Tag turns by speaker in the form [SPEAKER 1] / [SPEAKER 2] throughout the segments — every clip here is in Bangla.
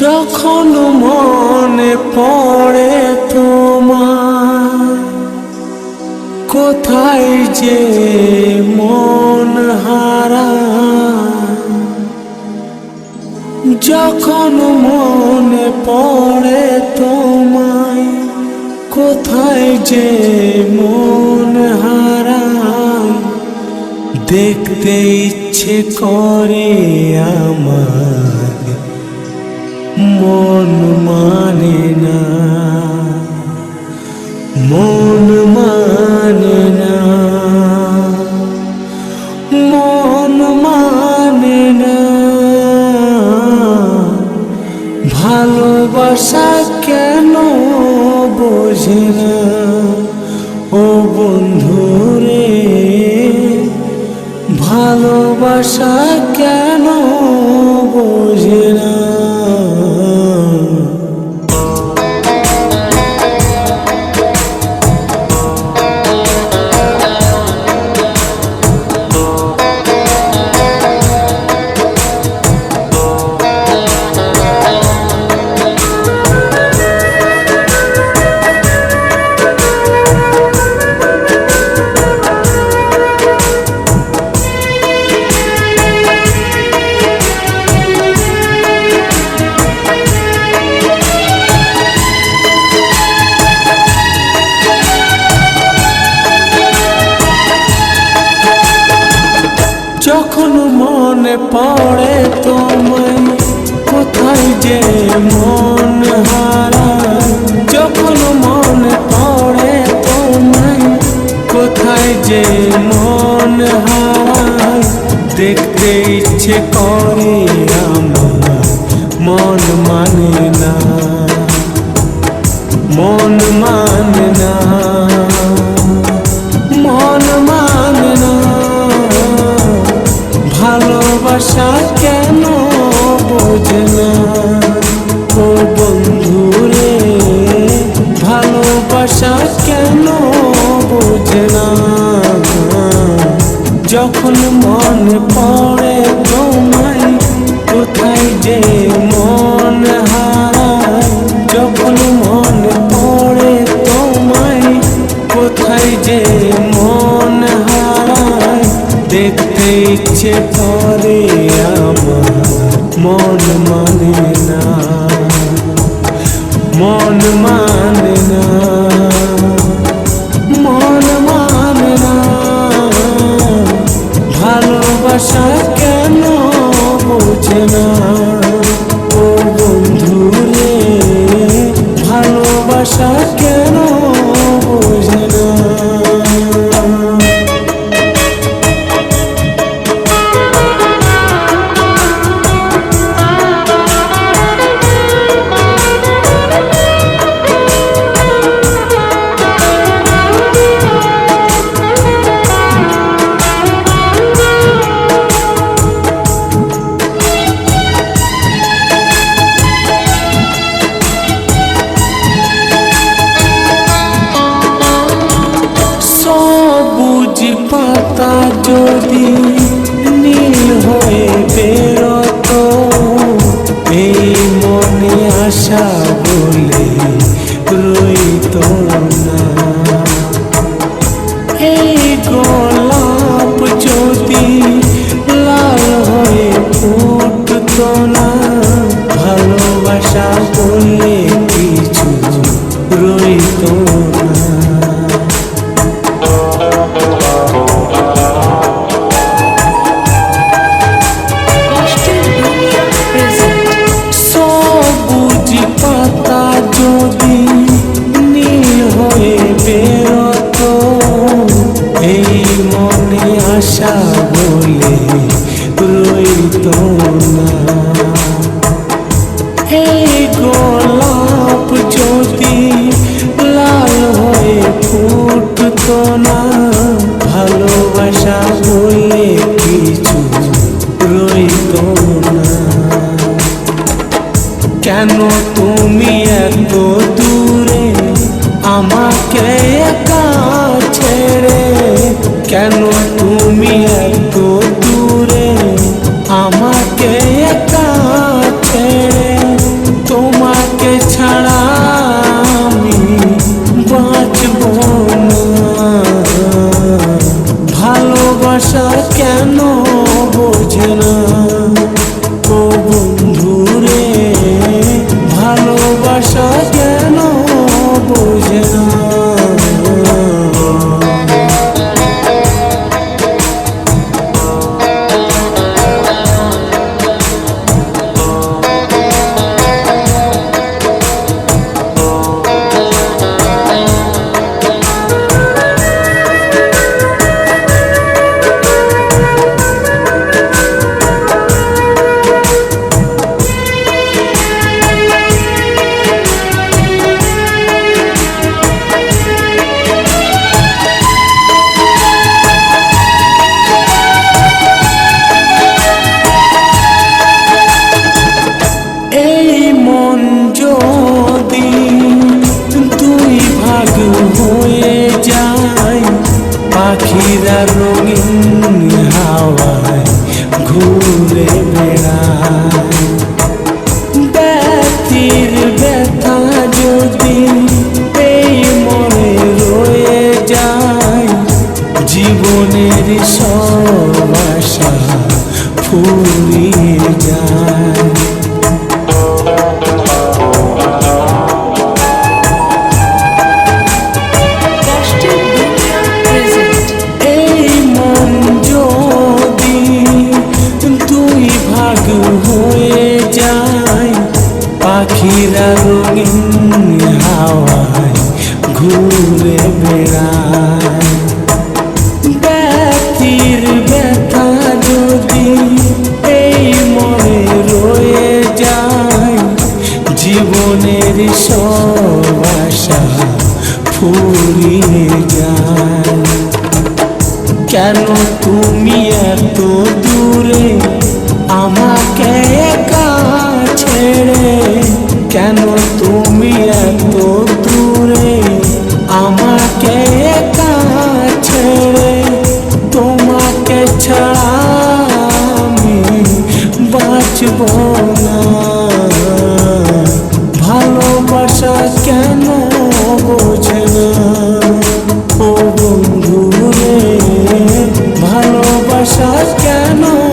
[SPEAKER 1] যখন মনে পড়ে তোমার, কোথায় যে মন হারা। যখন মনে পড়ে তোমায়, কোথায় যে মন হারা। দেখতে ইচ্ছে করে আমার মন মানে না। মন মানে না। মন মানে না। ভালোবাসা কেন বোঝে না? ও বন্ধুরে, ভালোবাসা যে মন হারায় দেখতে ইচ্ছে করে আমার, মন মানে না। মন মানে না। মন মানে না। ভালোবাসা পাতা যদি নীল হয়ে বেরত এই মনে আশা আশা বলে রইত না। এই গোলাপ যদি লাল হয়ে ফুটতো না। ভালোবাসা বলে কিছু রইত না। কেন তুমি এত দূরে আমাকে ছেড়ে কেন তুমি ভালোবাসা কেন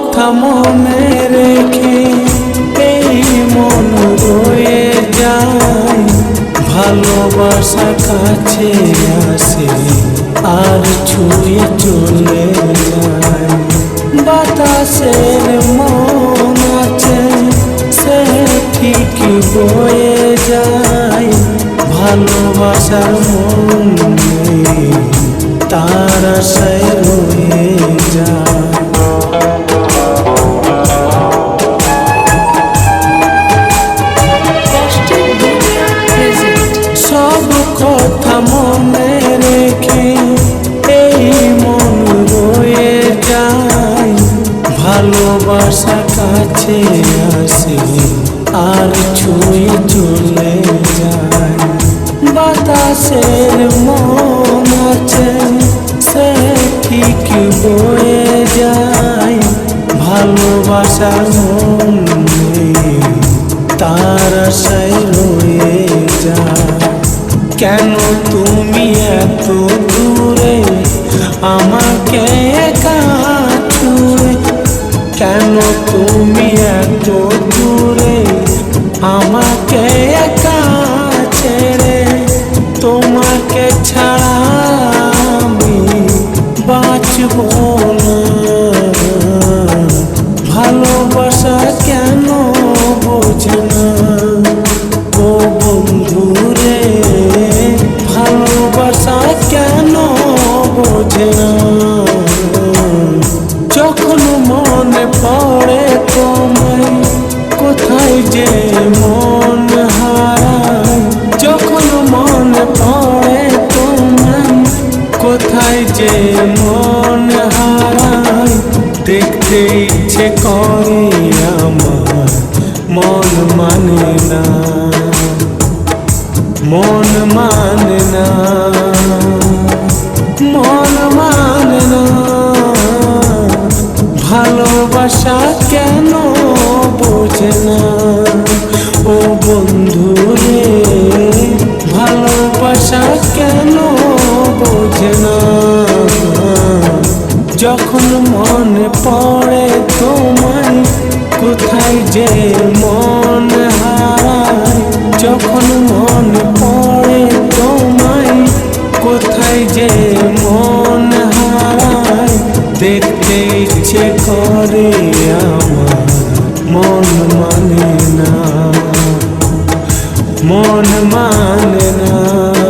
[SPEAKER 1] কথা মনে রেখে এই মন রয়ে যায়। ভালোবাসা কাছে আসে আর ছুঁয়ে চলে যায়। বাতাসের মন আছে, সে ঠিক বয়ে যায়। ভালোবাসার মন তার আশায় রয়ে যায়। বাতাসের মন আছে, সে ঠিক বয়ে যায়। ভালোবাসার মন তার আশায় রয়ে যায়। কেন তুমি এত দূরে, আমাকে একা ছুঁয়ে কেন তুমি এত দূরে, আমাকে দেখতে ইচ্ছে করে আমার। মন মানে না। মন মানে না। মন মানে না। ভালোবাসা কেন বোঝে না? ও বন্ধু রে, ভালোবাসা কেন বোঝে না? যখন মনে যে মন হারায়, যখন মনে পড়ে তোমায়, কোথায় যে মন হারায়, দেখতে ইচ্ছে করে আমার, মন মানে না, মন মানে না।